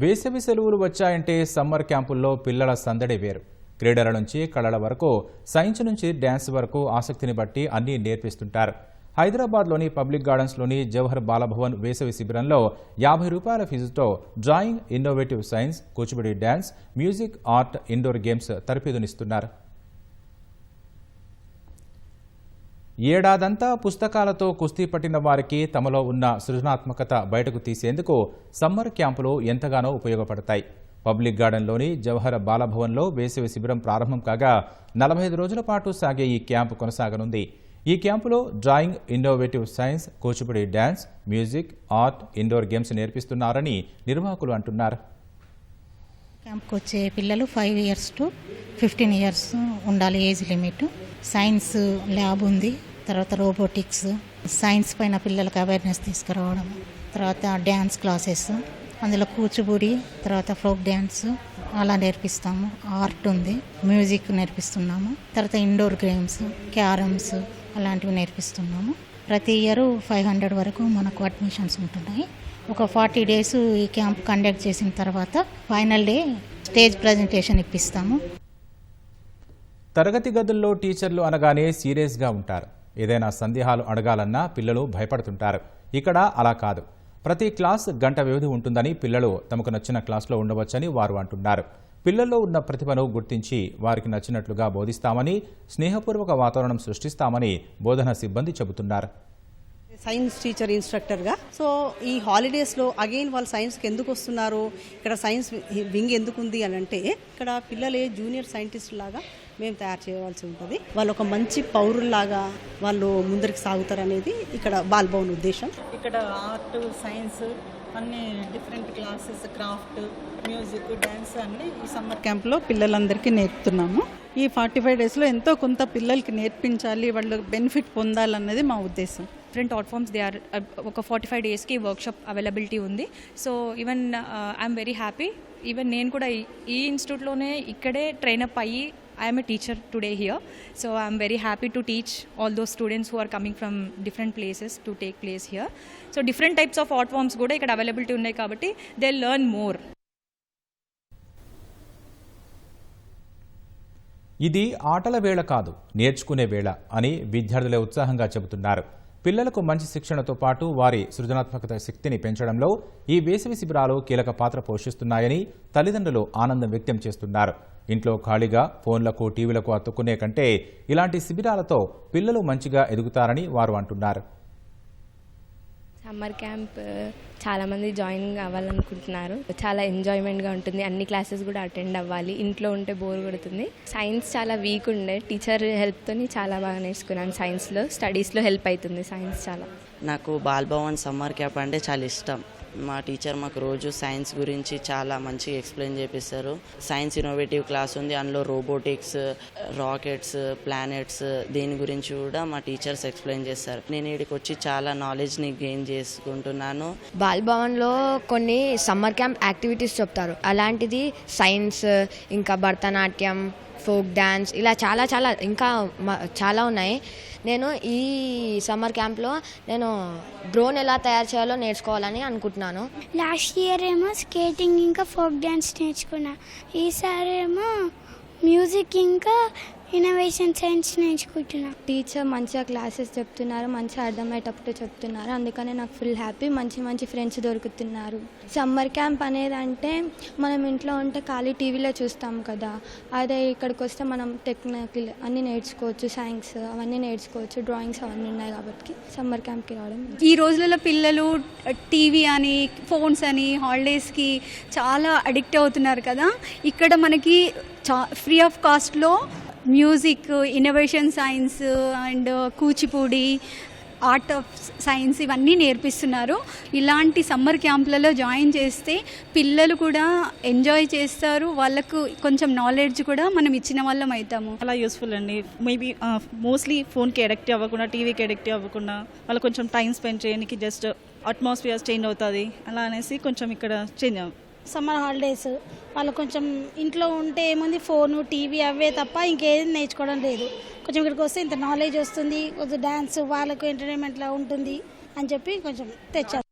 వేసవి సెలవులు వచ్చాయంటే సమ్మర్ క్యాంపుల్లో పిల్లల సందడి వేరు. క్రీడల నుంచి కళల వరకు సైన్స్ నుంచి డ్యాన్స్ వరకు ఆసక్తిని బట్టి అన్నీ నేర్పిస్తుంటారు. హైదరాబాద్లోని పబ్లిక్ గార్డెన్స్లోని జవహర్ బాలభవన్ వేసవి శిబిరంలో యాభై రూపాయల ఫీజుతో drawing innovative science Kuchipudi dance music art indoor games తరఫీదునిస్తున్నారు. ఏడాదంతా పుస్తకాలతో కుస్తీ పట్టిన వారికి తమలో ఉన్న సృజనాత్మకత బయటకు తీసేందుకు సమ్మర్ క్యాంపులు ఎంతగానో ఉపయోగపడతాయి. పబ్లిక్ గార్డెన్లోని జవహర్ బాలభవన్లో వేసవి శిబిరం ప్రారంభం కాగా నలభై ఐదు రోజుల పాటు సాగే ఈ క్యాంపు కొనసాగనుంది. ఈ క్యాంపులో drawing innovative science Kuchipudi dance music art indoor games నేర్పిస్తున్నారని నిర్వాహకులు అంటున్నారు. క్యాంప్కి వచ్చే పిల్లలు five years to fifteen years ఉండాలి ఏజ్ లిమిట్. సైన్స్ ల్యాబ్ ఉంది. తర్వాత రోబోటిక్స్ సైన్స్ పైన పిల్లలకు అవేర్నెస్ తీసుకురావడం తర్వాత డ్యాన్స్ క్లాసెస్ అందులో కూచిపూడి తర్వాత ఫోక్ డ్యాన్స్ అలా నేర్పిస్తాము. ఆర్ట్ ఉంది మ్యూజిక్ నేర్పిస్తున్నాము. తర్వాత ఇండోర్ గేమ్స్ క్యారమ్స్ అలాంటివి నేర్పిస్తున్నాము. ప్రతి ఇయర్ ఫైవ్ హండ్రెడ్ వరకు మనకు అడ్మిషన్స్ ఉంటున్నాయి. ఒక ఫార్టీ డేస్ ఈ క్యాంప్ కండక్ట్ చేసిన తర్వాత ఫైనల్ డే స్టేజ్ ప్రజెంటేషన్ ఇప్పిస్తాము. తరగతి గదుల్లో టీచర్లు అనగానే సీరియస్గా ఉంటారు. ఏదైనా సందేహాలు అడగాలన్నా పిల్లలు భయపడుతుంటారు. ఇక్కడ అలా కాదు. ప్రతి క్లాస్ గంట వ్యవధి ఉంటుందని పిల్లలు తమకు నచ్చిన క్లాస్లో ఉండవచ్చని వారు అంటున్నారు. పిల్లల్లో ఉన్న ప్రతిభను గుర్తించి వారికి నచ్చినట్లుగా బోధిస్తామని స్నేహపూర్వక వాతావరణం సృష్టిస్తామని బోధనా సిబ్బంది చెబుతున్నారు. సైన్స్ టీచర్ ఇన్స్ట్రక్టర్గా సో ఈ హాలిడేస్లో అగైన్ వాళ్ళు సైన్స్కి ఎందుకు వస్తున్నారు? ఇక్కడ సైన్స్ వింగ్ ఎందుకు ఉంది అని అంటే ఇక్కడ పిల్లలే జూనియర్ సైంటిస్ట్ లాగా మేము తయారు చేయవలసి ఉంటుంది. వాళ్ళు ఒక మంచి పౌరుల్లాగా వాళ్ళు ముందరికి సాగుతారు అనేది ఇక్కడ బాల్భవన్ ఉద్దేశం. ఇక్కడ ఆర్ట్ సైన్స్ అన్ని different classes craft music dance అన్ని ఈ సమ్మర్ క్యాంప్లో పిల్లలందరికీ నేర్పుతున్నాము. ఈ ఫార్టీ ఫైవ్ డేస్లో ఎంతో కొంత పిల్లలకి నేర్పించాలి వాళ్ళు బెనిఫిట్ పొందాలన్నది మా ఉద్దేశం. Different art forms they are ఒక ఫార్టీ ఫైవ్ డేస్కి వర్క్షాప్ అవైలబిలిటీ ఉంది so even I'm very happy even నేను కూడా ఈ- ఇన్స్టిట్యూట్లోనే ఇక్కడే ట్రైనప్ అయ్యి I'm a teacher today here so I'm very happy to teach all those students who are coming from different places to take place here so different types of art forms కూడా ఇక్కడ availability ఉన్నాయి కాబట్టి they learn more ఇది ఆటల వేళ కాదు నేర్చుకునే వేళ అని విద్యార్థులే ఉత్సాహంగా చెబుతున్నారు. పిల్లలకు మంచి శిక్షణతో పాటు వారి సృజనాత్మకత శక్తిని పెంచడంలో ఈ వేసవి శిబిరాలు కీలక పాత్ర పోషిస్తున్నాయని తల్లిదండ్రులు ఆనందం వ్యక్తం చేస్తున్నారు. ఇంట్లో ఖాళీగా ఫోన్లకు టీవీలకు అతుక్కునే కంటే ఇలాంటి శిబిరాలతో పిల్లలు మంచిగా ఎదుగుతారని వారు అంటున్నారు. సమ్మర్ క్యాంప్ చాలామంది జాయిన్ అవ్వాలనుకుంటున్నారు చాలా ఎంజాయ్మెంట్గా ఉంటుంది. అన్ని క్లాసెస్ కూడా అటెండ్ అవ్వాలి. ఇంట్లో ఉంటే బోర్ కొడుతుంది. సైన్స్ చాలా వీక్ ఉండే. టీచర్ హెల్ప్తో చాలా బాగా నేర్చుకున్నాను సైన్స్లో. స్టడీస్లో హెల్ప్ అవుతుంది సైన్స్ చాలా. నాకు బాల్భవన్ సమ్మర్ క్యాంప్ అంటే చాలా ఇష్టం. మా టీచర్ మాకు రోజు సైన్స్ గురించి చాలా మంచిగా ఎక్స్ప్లెయిన్ చేపిస్తారు. సైన్స్ ఇన్నోవేటివ్ క్లాస్ ఉంది అందులో రోబోటిక్స్ రాకెట్స్ ప్లానెట్స్ దీని గురించి కూడా మా టీచర్స్ ఎక్స్ప్లెయిన్ చేస్తారు. నేను ఇక్కడికి వచ్చి చాలా నాలెడ్జ్ని గెయిన్ చేసుకుంటున్నాను. బాల్భవన్లో కొన్ని సమ్మర్ క్యాంప్ యాక్టివిటీస్ చెప్తారు. అలాంటిది సైన్స్ ఇంకా భరతనాట్యం ఫోక్ డ్యాన్స్ ఇలా చాలా చాలా ఇంకా చాలా ఉన్నాయి. నేను ఈ సమ్మర్ క్యాంప్లో నేను డ్రోన్ ఎలా తయారు చేయాలో నేర్చుకోవాలని అనుకుంటున్నాను. లాస్ట్ ఇయర్ ఏమో స్కేటింగ్ ఇంకా ఫోక్ డ్యాన్స్ నేర్చుకున్నా. ఈసారి ఏమో మ్యూజిక్ ఇంకా ఇన్నోవేషన్ సైన్స్ నేర్చుకుంటున్నా. టీచర్ మంచిగా క్లాసెస్ చెప్తున్నారు మంచిగా అర్థమయ్యేటప్పుడు చెప్తున్నారు. అందుకనే నాకు ఫుల్ హ్యాపీ మంచి మంచి ఫ్రెండ్స్ దొరుకుతున్నారు. సమ్మర్ క్యాంప్ అనేది అంటే మనం ఇంట్లో ఉంటే ఖాళీ టీవీలో చూస్తాం కదా. అదే ఇక్కడికి వస్తే మనం టెక్నికల్ అన్నీ నేర్చుకోవచ్చు సైన్స్ అవన్నీ నేర్చుకోవచ్చు డ్రాయింగ్స్ అవన్నీ ఉన్నాయి కాబట్టి సమ్మర్ క్యాంప్కి రావడం ఈ రోజులలో పిల్లలు టీవీ అని ఫోన్స్ అని హాలిడేస్కి చాలా అడిక్ట్ అవుతున్నారు కదా. ఇక్కడ మనకి చా ఫ్రీ ఆఫ్ కాస్ట్లో music innovation science and Kuchipudi art of science ఇవన్నీ నేర్పిస్తున్నారు. ఇలాంటి సమ్మర్ క్యాంపులలో జాయిన్ చేస్తే పిల్లలు కూడా ఎంజాయ్ చేస్తారు. వాళ్ళకు కొంచెం నాలెడ్జ్ కూడా మనం ఇచ్చిన వాళ్ళం అవుతాము. చాలా యూస్ఫుల్ అండి. మేబీ మోస్ట్లీ ఫోన్కి అడిక్ట్ అవ్వకుండా టీవీకి అడిక్ట్ అవ్వకుండా వాళ్ళు కొంచెం టైం స్పెండ్ చేయడానికి జస్ట్ అట్మాస్ఫియర్ చేంజ్ అవుతుంది. అలా అనేసి కొంచెం ఇక్కడ చేంజ్ సమ్మర్ హాలిడేస్. వాళ్ళు కొంచెం ఇంట్లో ఉంటే ఏముంది? ఫోను టీవీ అవే తప్ప ఇంకేది నేర్చుకోవడం లేదు. కొంచెం ఇక్కడికి వస్తే ఇంత నాలెడ్జ్ వస్తుంది. కొంచెం డ్యాన్స్ వాళ్ళకు ఎంటర్టైన్మెంట్లా ఉంటుంది అని చెప్పి కొంచెం తెచ్చారు.